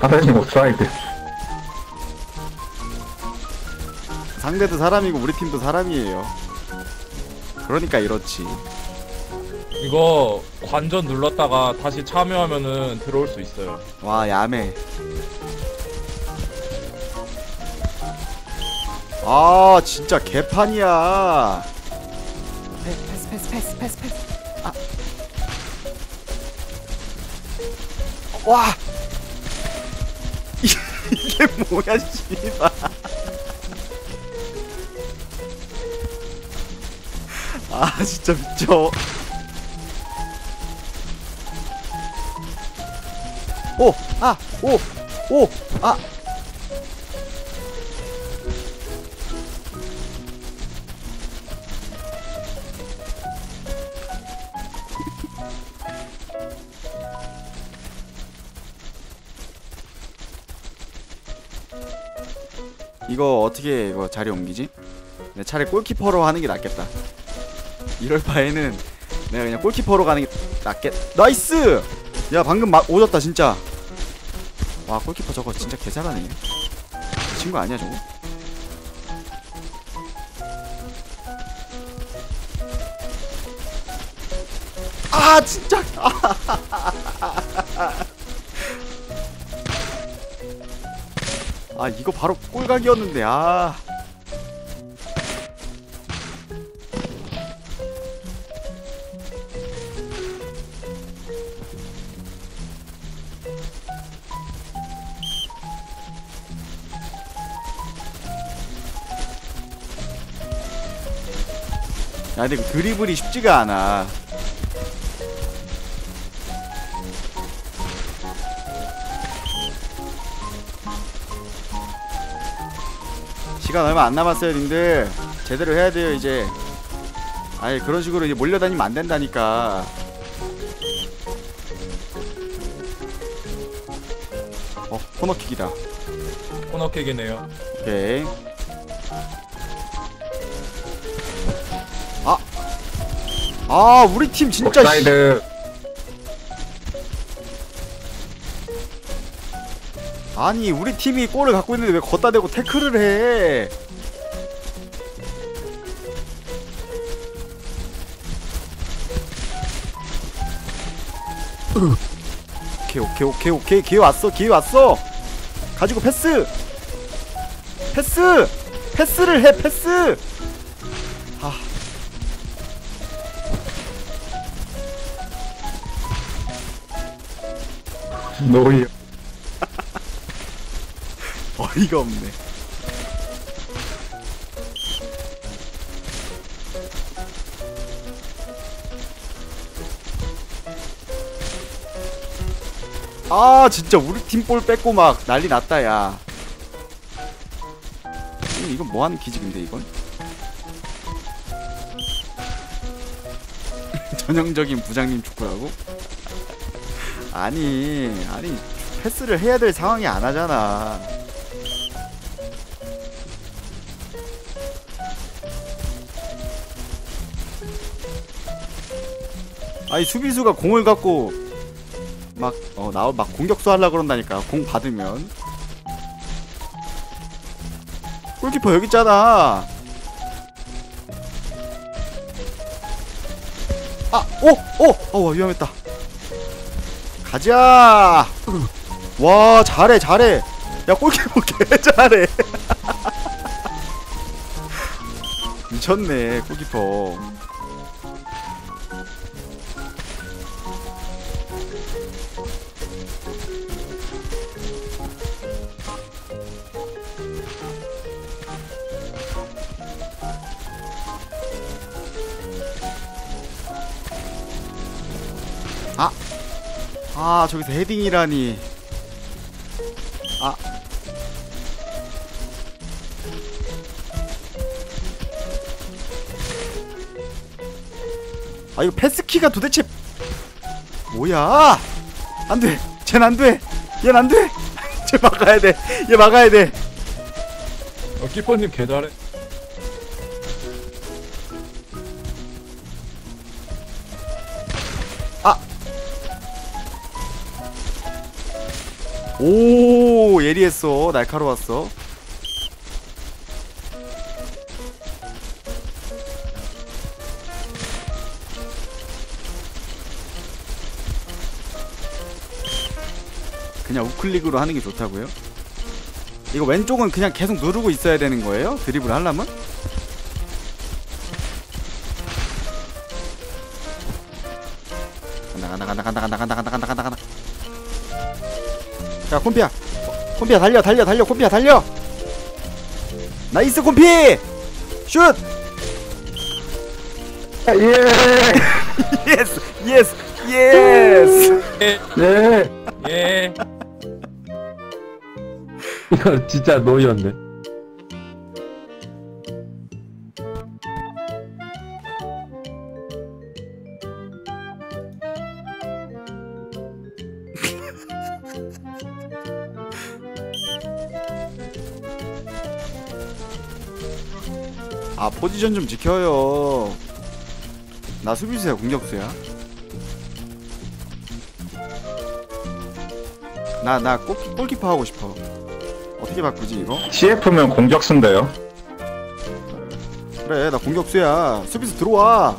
사장님 옵사이드. 상대도 사람이고 우리 팀도 사람이에요. 그러니까 이렇지. 이거 관전 눌렀다가 다시 참여하면은 들어올 수 있어요. 와 야매. 아 진짜 개판이야. 패스 패스 패스 패스 패스. 와. 이게 뭐야 씨발. 아 진짜 미쳐. 오, 아, 오, 오, 아. 이거 어떻게 이거 자리 옮기지? 내 차라리 골키퍼로 하는 게 낫겠다. 이럴 바에는 내가 그냥 골키퍼로 가는 게 낫겠. 나이스! 야 방금 막 오졌다 진짜. 와 골키퍼 저거 진짜 개잘하네. 친구 아니야 저거? 아 진짜. 아 이거 바로 꼴각이었는데 아. 야 근데 그 드리블이 쉽지가 않아 시간 얼마 안 남았어요 님들 제대로 해야 돼요 이제 아예 그런 식으로 이제 몰려다니면 안 된다니까 어 코너킥이다 코너킥이네요. 오케이 아! 아 우리 팀 진짜 씨. 옵사이드. 아니 우리 팀이 골을 갖고 있는데 왜 걷다 대고 태클을 해? 오케이 오케이 오케이 오케이. 기회 왔어 기회 왔어. 가지고 패스. 패스. 패스를 해 패스. 아 노이. 어이가 없네. 아 진짜 우리 팀 볼 뺏고 막 난리 났다 야. 이- 이건 뭐하는 기집인데 이건? 전형적인 부장님 축구라고? 아니 아니 패스를 해야 될 상황이 안 하잖아 아니 수비수가 공을 갖고 막 어 나오 막 공격수 하려 그런다니까. 공 받으면. 골키퍼 여기 있잖아. 아 오 오어 위험했다. 가자! 와 잘해 잘해. 야 골키퍼 개 잘해. 미쳤네 골키퍼 아 저기서 헤딩이라니. 아. 아 이거 패스키가 도대체 뭐야? 안돼. 쟨 안돼. 얜 안돼. 쟤 막아야 돼얘 막아야 돼. 어, 키퍼님 개 잘해. 오 예리했어 날카로웠어 그냥 우클릭으로 하는 게 좋다고요? 이거 왼쪽은 그냥 계속 누르고 있어야 되는 거예요? 드리블 하려면? 간다 간다 간다 간다 간다 간다 간다 간다 간다 자 콤피야 어, 콤피야 달려 달려 달려 콤피야 달려 나이스 콤피 슛 아, 예. 예스 예스 예스 예. 예. 이거 진짜 노이였네. 포지션 좀 지켜요. 나 수비수야 공격수야? 나 나 골키퍼 하고 싶어. 어떻게 바꾸지 이거? CF면 공격수인데요. 그래 나 공격수야. 수비수 들어와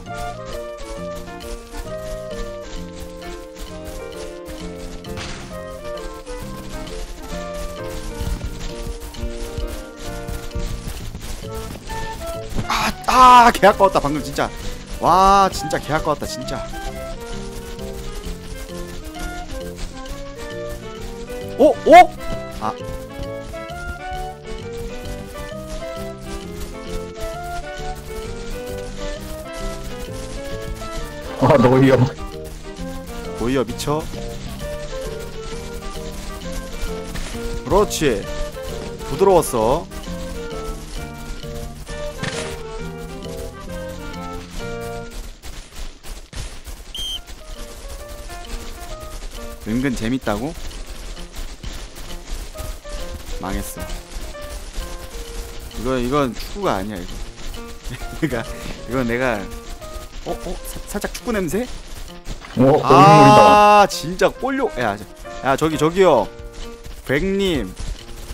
아, 아, 개 아까웠다 방금 진짜. 와, 진짜 개 아까웠다 진짜. 오, 오, 아, 아, 노이요. 보이어 미쳐. 그렇지. 부드러웠어. 은근 재밌다고? 망했어. 이거 이건 축구가 아니야 이거. 그러니까 이건 내가 어어 살짝 축구 냄새? 오, 골물이다. 아 진짜 꼴욕 야, 저- 야 저기 저기요 백님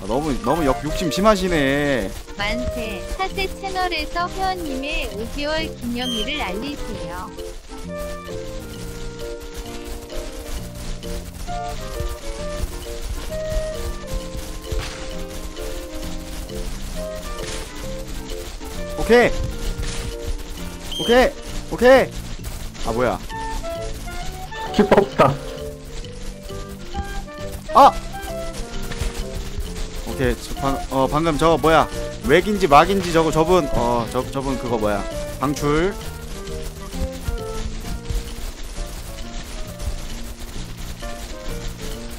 아, 너무 너무 역 욕심 심하시네 만세 사제 채널에서 회원님의 5개월 기념일을 알리세요. 오케이. 오케이. 오케이. 아 뭐야? 키퍼 없다. 아! 오케이. 저 방, 어 방금 저거 뭐야? 맥인지 막인지 저거 저분 어 저 저분 그거 뭐야? 방출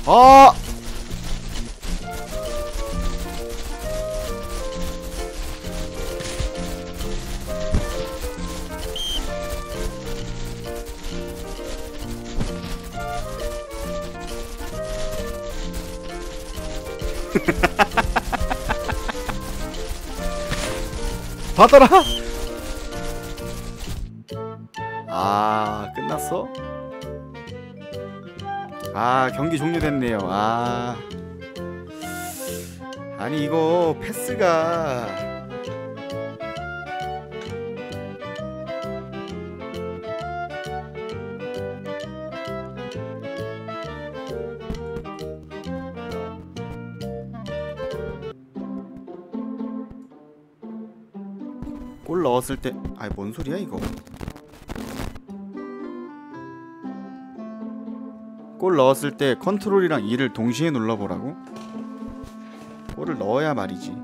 어! 받아라 아 종료됐네요. 아. 아니 이거 패스가 골 넣었을 때 아이 뭔 소리야 이거 골 넣었을 때 컨트롤이랑 E를 동시에 눌러보라고? 골을 넣어야 말이지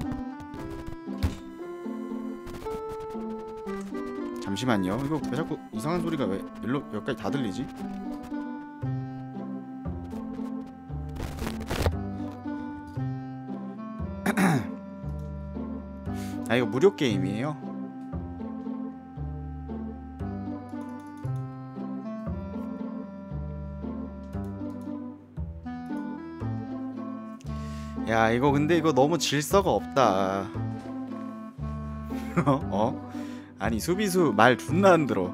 잠시만요 이거 왜 자꾸 이상한 소리가 왜 일로 여기까지 다 들리지? 아 이거 무료 게임이에요? 야 이거 근데 이거 너무 질서가 없다 어? 아니 수비수 말 존나 안 들어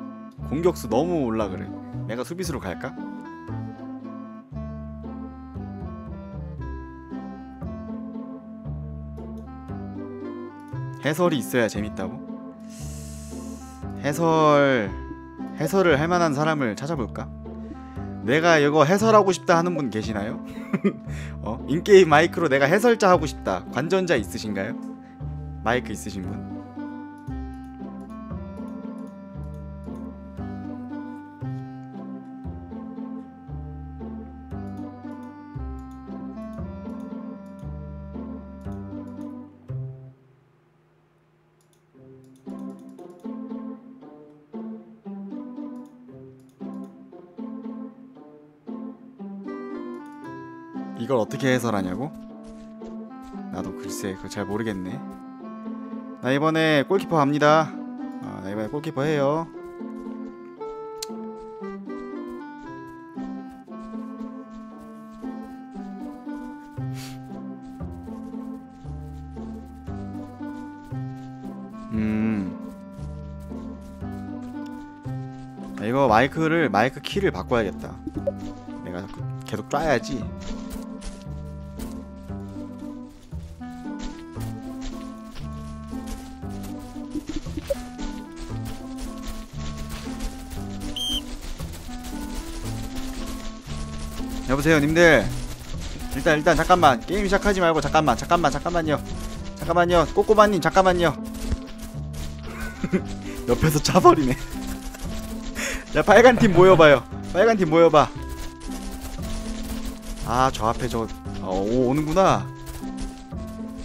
공격수 너무 올라 그래 내가 수비수로 갈까? 해설이 있어야 재밌다고? 해설 해설을 할 만한 사람을 찾아볼까? 내가 이거 해설하고 싶다 하는 분 계시나요? 어? 인게임 마이크로 내가 해설자 하고 싶다. 관전자 있으신가요? 마이크 있으신 분? 이걸 어떻게 해설하냐고? 나도 글쎄 그걸 잘 모르겠네. 나 이번에 골키퍼 갑니다. 아, 나 이번에 골키퍼 해요. 음. 아, 이거 마이크를 마이크 키를 바꿔야겠다. 내가 계속 쏴야지. 여보세요 님들. 일단 일단 잠깐만. 게임 시작하지 말고 잠깐만 잠깐만 잠깐만요. 잠깐만요. 꼬꼬마님 잠깐만요. 옆에서 차버리네. 야 빨간 팀 모여봐요. 빨간 팀 모여봐. 아 저 앞에 저 어, 오, 오는구나.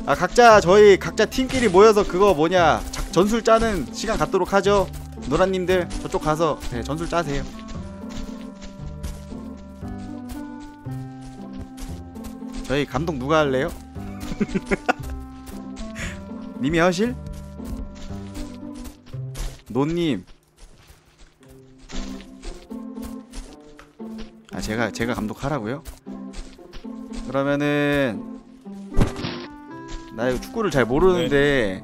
아 각자 저희 각자 팀끼리 모여서 그거 뭐냐. 작- 전술 짜는 시간 갖도록 하죠. 노란님들 저쪽 가서 네, 전술 짜세요 저희 감독 누가 할래요? 님이 하실? 노님 아 제가 제가 감독하라고요? 그러면은 나 이거 축구를 잘 모르는데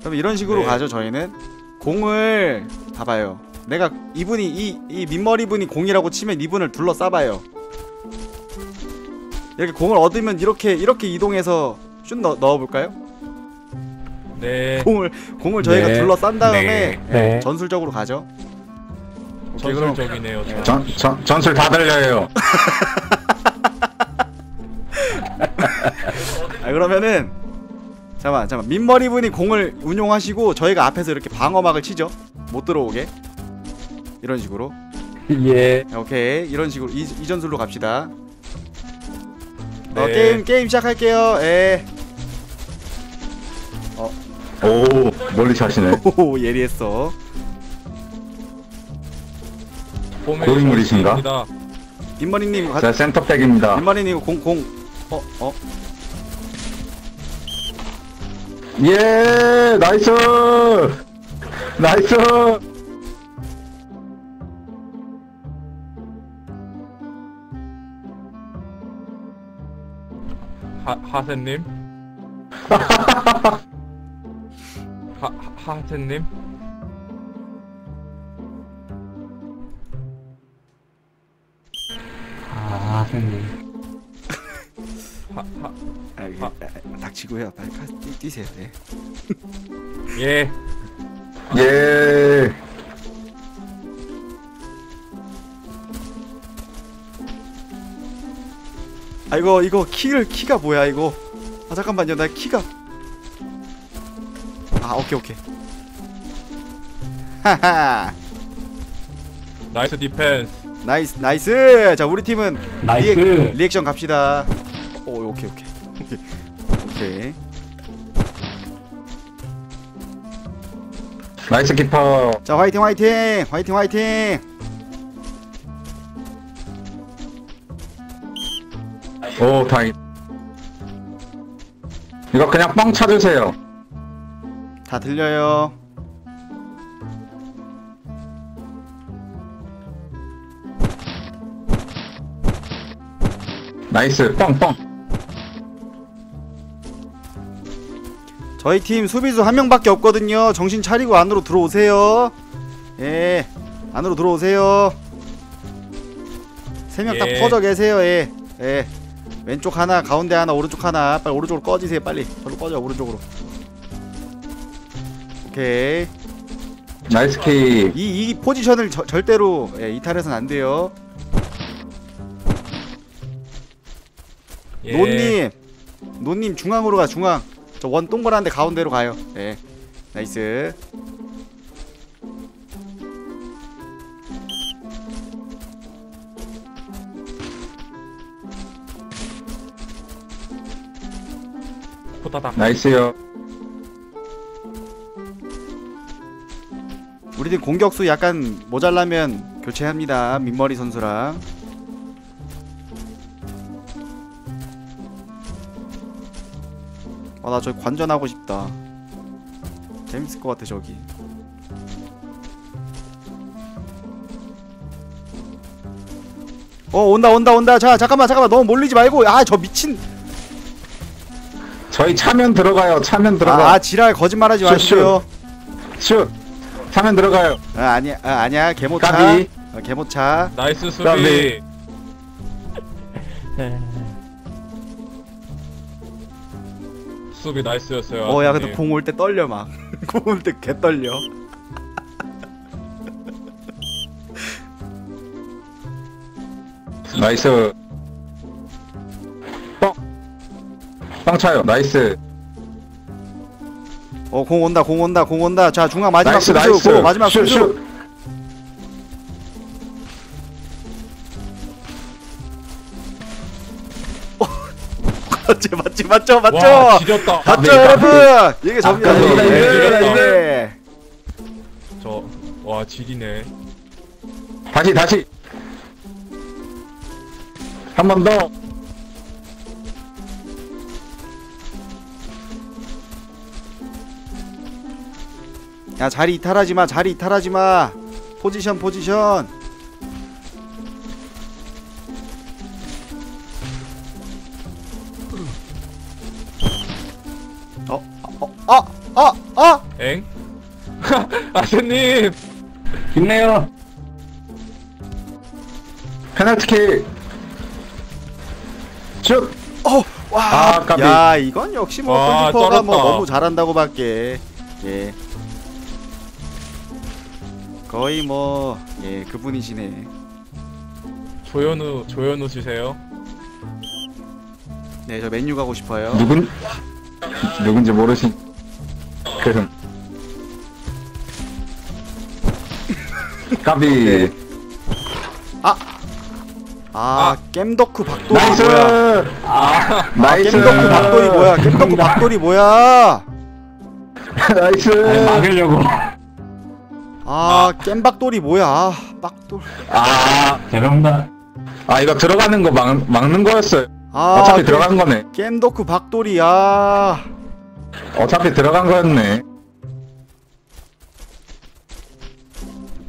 그럼 이런 식으로 네. 가죠 저희는 공을 봐봐요 내가 이분이 이, 이 민머리 분이 공이라고 치면 이분을 둘러싸봐요 이렇게 공을 얻으면 이렇게 이렇게 이동해서 슛 넣, 넣어볼까요? 네. 공을 공을 저희가 네. 둘러싼 다음에 네. 예, 네. 전술적으로 가죠. 오케이, 그럼 전술적이네요. 저. 전, 전, 전술 다 들려요. 아, 그러면은 잠깐만 잠깐 민머리 분이 공을 운용하시고 저희가 앞에서 이렇게 방어막을 치죠. 못 들어오게 이런 식으로. 예. 오케이 이런 식으로 이, 이 전술로 갑시다. 어, 네. 게임 게임 시작할게요. 예. 오, 멀리 차시네. 오 예리했어. 고인물이신가? 민머리님 가. 자, 센터백입니다. 민머리님 공공 어 어. 예, 나이스! 나이스! 하 하세님. 하 하- 하세님. 하, 하, 아, 아. 아, 닥치고요. 빨리 가, 뛰, 뛰세요. 네. 예. 예. 아 이거 이거 키를 키가 뭐야 이거? 아 잠깐만요. 나 키가 아 오케이 오케이. 하하. 나이스 디펜스. 나이스 나이스. 자 우리 팀은 나이스. 리액, 리액션 갑시다. 오 오케이 오케이 오케이 오케이. 나이스 키퍼. 자 화이팅 화이팅 화이팅 화이팅. 오, 다행. 이거 그냥 뻥 차주세요. 다 들려요. 나이스, 뻥, 뻥. 저희 팀 수비수 한 명밖에 없거든요. 정신 차리고 안으로 들어오세요. 예, 안으로 들어오세요. 세 명 딱 예. 퍼져 계세요. 예, 예. 왼쪽 하나, 가운데 하나, 오른쪽 하나. 빨리 오른쪽으로 꺼지세요. 빨리. 저로 꺼져 오른쪽으로. 오케이. 나이스 킥. 이, 이 포지션을 저, 절대로 예, 이탈해서는 안 돼요. 예. 노님, 노님 중앙으로 가 중앙. 저 원 동그란데 가운데로 가요. 예, 나이스. 호다닥. 나이스요. 우리 팀 공격수 약간 모자라면 교체합니다. 민머리 선수랑. 아나 저기 관전하고 싶다. 재밌을 것 같아 저기. 어 온다 온다 온다. 자 잠깐만 잠깐만 너무 몰리지 말고. 아 저 미친. 저희 차면 들어가요. 차면 아, 들어가. 아 지랄 거짓말하지 슛, 마시고요. 슛. 차면 들어가요. 아 아니야 아, 아니야 개모차. 까비. 어, 개모차. 나이스 수비. 까비. 수비 나이스였어요. 어 야 근데. 공 올 때 떨려 막. 공 올 때 개 떨려. 나이스. 빵 차요. 나이스. 어 공 온다 공 온다 공 온다 자 중앙 마지막 나이스 순수 나이스. 고 마지막 슛, 슛. 맞지 맞지 맞죠 맞죠 와 지렸다. 맞죠 네, 여러분 이게 접니다 아, 예, 네, 예. 저와 지리네. 다시 다시. 한 번 더. 야 자리 이탈하지 마 자리 이탈하지 마 포지션 포지션 어 어 어 어 어 엥? 아드님. 있네요. 페널티킥. 슛. 와, 아. 야 이건 역시 뭐 와, 골키퍼가 뭐. 너무 잘한다고 밖에 예 거의 뭐 예 그분이시네. 조현우 조현우 주세요. 네 저 맨유 가고 싶어요. 누군? 누군지 모르신 그럼 까비. 네. 아, 겜덕후 박돌이 나이스! 뭐야? 아 나이스! 겜덕후 박돌이 뭐야? 겜덕후 박돌이 뭐야? 나이스! 막으려고. 아 겜박돌이 뭐야? 아, 빡돌. 아, 죄송합니다. 아 이거 들어가는 거 막, 막는 거였어요. 아 어차피 겜- 들어간 거네. 겜덕후 박돌이 아 어차피 들어간 거였네.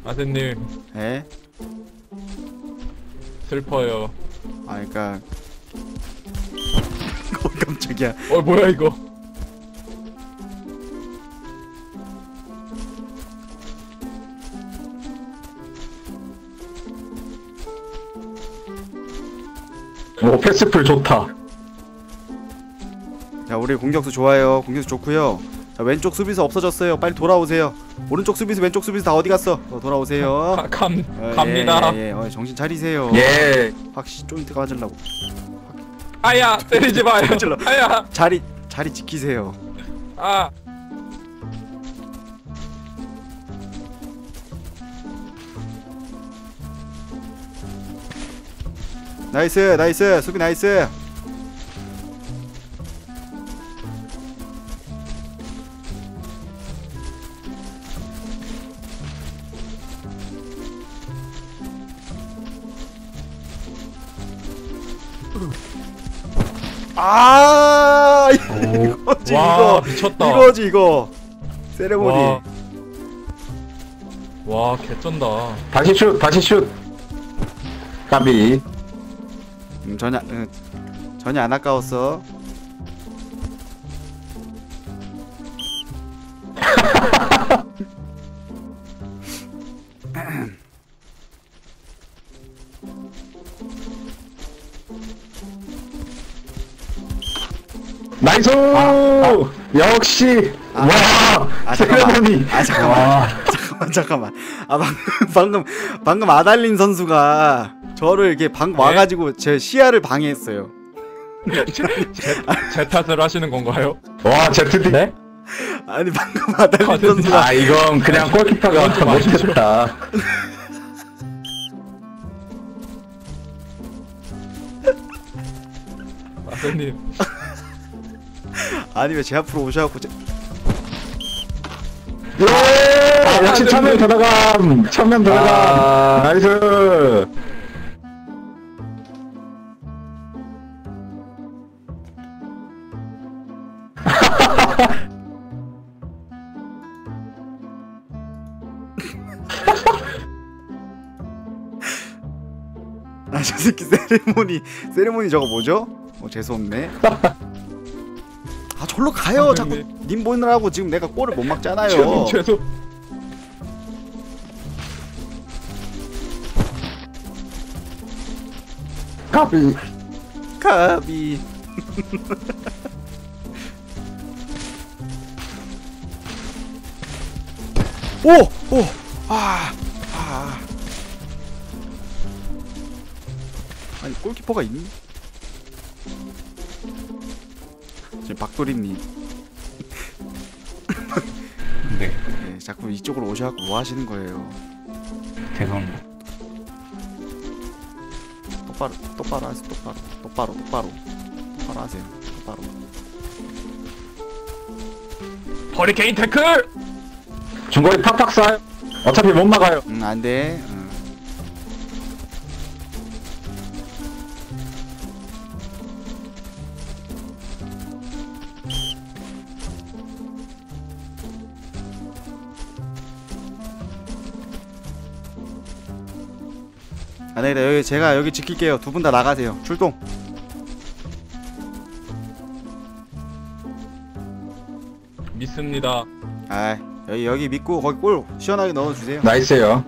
아드님. 예? 슬퍼요. 아 그니까. 어 깜짝이야. 어 뭐야 이거? 오 패스풀 좋다. 자 우리 공격수 좋아요. 공격수 좋고요. 자 왼쪽 수비수 없어졌어요. 빨리 돌아오세요. 오른쪽 수비수 왼쪽 수비수 다 어디 갔어? 어, 돌아오세요. 가, 감 어, 갑니다. 예, 예, 예. 어, 정신 차리세요. 예. 확실히 조인트 가지려고. 아야 때리지 마요. 아야. 자리 자리 지키세요. 아 나이스 나이스. 수비 나이스. 아 이거지 와 이거. 미쳤다. 이거지 이거. 세레모니. 와. 와 개쩐다. 다시 슛 다시 슛. 까비 음, 전혀 음, 전혀 안 아까웠어 나이스 역시 아, 와 아. 세레머니 아 잠깐만. 와. 잠깐만 잠깐만. 아 방금 방금 방금 아달린 선수가 저를 이렇게 방금 네? 와가지고 제 시야를 방해했어요 제 탓을 하시는 건가요? 와 ZD 네? 아니 방금 아달린 아, 선수가 아 이건 그냥 골키퍼가 좀 아니죠. 못했다 아세님 아니 왜 제 앞으로 오셔갖고 제... 예 역시 천면 들어감 천면 들어감 아. 나이스 새끼 세레모니 세레모니 저거 뭐죠? 어 재수없네 아 절로 가요 자꾸 님 보느라고 지금 내가 골을 못 막잖아요 죄송 죄송 까비 가비 오! 오! 아! 아! 골키퍼가 있니? 지금 박도리님. 네, 네, 자꾸 이쪽으로 오셔갖고 뭐 하시는 거예요? 죄송합니다. 똑바로 똑바로 하세요 똑바로. 똑바로 똑바로. 똑바로 하세요 똑바로. 허리케인 태클! 중거리 팍팍 쏴요. 어차피 못 막아요. 응 안돼 응. 안 되겠다 여기 제가 여기 지킬게요. 두 분 다 나가세요. 출동. 믿습니다. 아 여기 여기 믿고 거기 골 시원하게 넣어주세요. 나이스요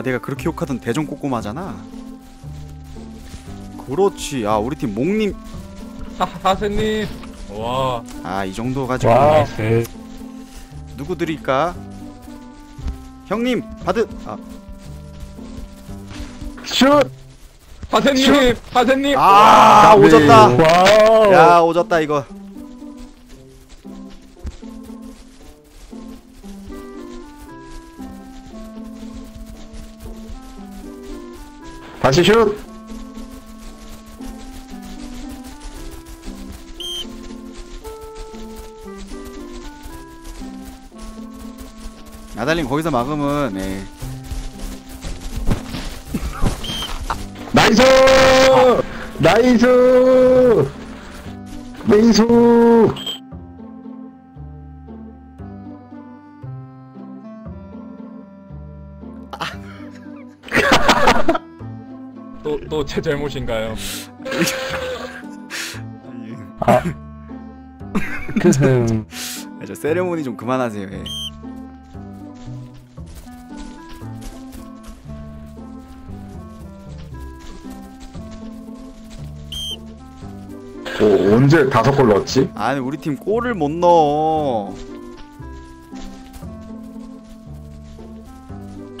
아까 내가 그렇게 욕하던 대전 꼬꼬마잖아. 그렇지. 아 우리 팀 목님. 하, 하세님. 와. 아 이 정도 가지고. 와, 누구 드릴까? 형님 받은 아, 슛! 하세님 하세님. 아 까비. 오졌다. 야 오졌다 이거 다시 슛! 아달님 거기서 막으면 네. 나이스! 나이스! 나이스 또또제 잘못인가요? 그, 아, 저 세레모니 좀 그만하세요 예. 오, 언제 다섯 골 넣었지? 아니 우리 팀 골을 못 넣어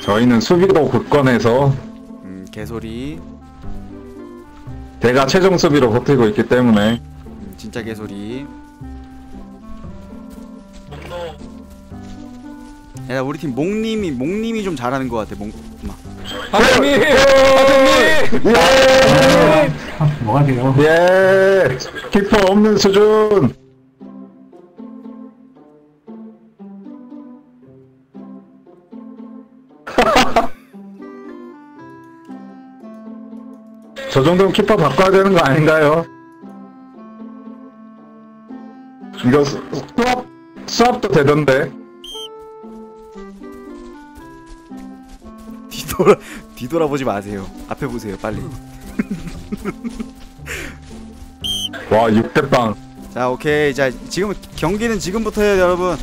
저희는 수비로 굳건해서 음 개소리 대가 최종 수비로 버티고 있기 때문에 음, 진짜 개소리 야 우리 팀 목님이 목님이 좀 잘하는 것 같아 목 막. 하세님 하세님 예! 뭐가 돼요? 예! 키퍼 없는 수준! 저 정도면 키퍼 바꿔야 되는 거 아닌가요? 이거 수- 수업, 수업도 되던데. 뒤돌아 뒤돌아보지 마세요 앞에 보세요 빨리 와 6대빵 자 오케이 자 지금 경기는 지금부터 해요 여러분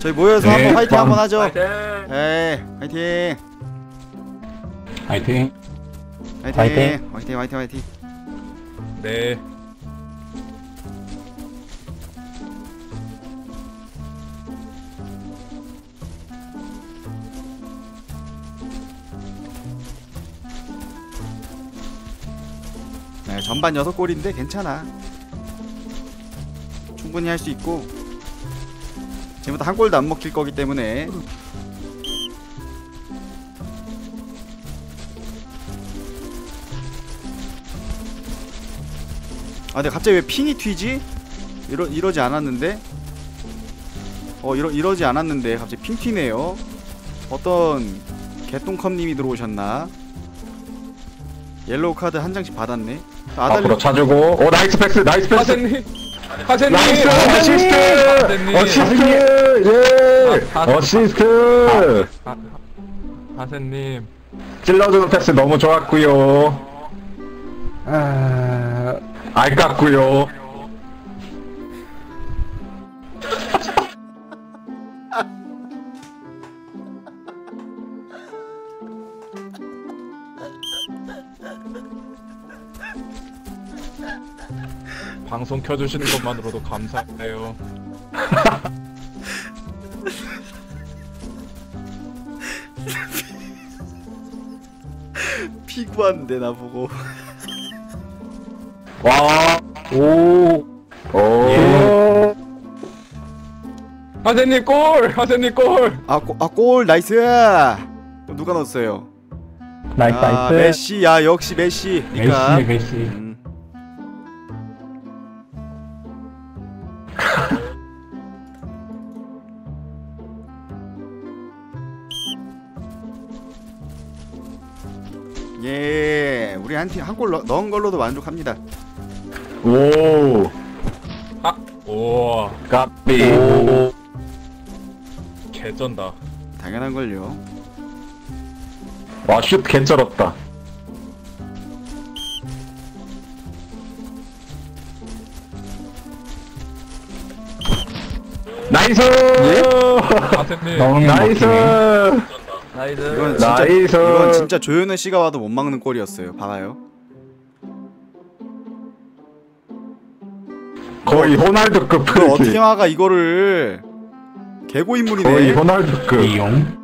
저희 모여서 네, 한번 화이팅 빵. 한번 하죠 파이팅! 에이 화이팅 화이팅. 화이팅! 화이팅. 화이팅 화이팅 화이팅. 네. 네, 전반 6골인데 괜찮아. 충분히 할 수 있고. 지금부터 한 골도 안 먹힐 거기 때문에 근데 갑자기 왜 핑이 튀지? 이러, 이러지 않았는데? 어 이러, 이러지 않았는데 갑자기 핑 튀네요 어떤 개똥컵님이 들어오셨나? 옐로우 카드 한 장씩 받았네 아달리 앞으로 차주고 오 나이스 패스 나이스 패스 하세님! 하세님! 나이스 어시스트 하세님! 어시스트 예 아, 아, 어시스트 하- 하세님. 찔러주는 패스 너무 좋았고요 아, 아깝고요 방송 켜주시는 것만으로도 감사해요. 피구하는데 나보고 와 오 오 예. 하세님 골! 하세님 골! 아 골 나이스 누가 넣었어요? 나이스, 아, 나이스. 메시 야 역시 메시 그러니까 메시, 메시. 음. 예, 우리 한 팀 한 골 넣은 걸로도 만족합니다. 오 아! 우와. 까비 개쩐다. 당연한 걸요. 와슛 개쩔었다 나이스 하세님. 너무 나이스 행복해. 이건 진짜 나이스 이건 진짜 조현우 씨가 와도 못 막는 골이었어요. 봐봐요. 거의 호날두급 그 어떻게 막아 이거를 개고 인물이네. 거의 호날두급 이용.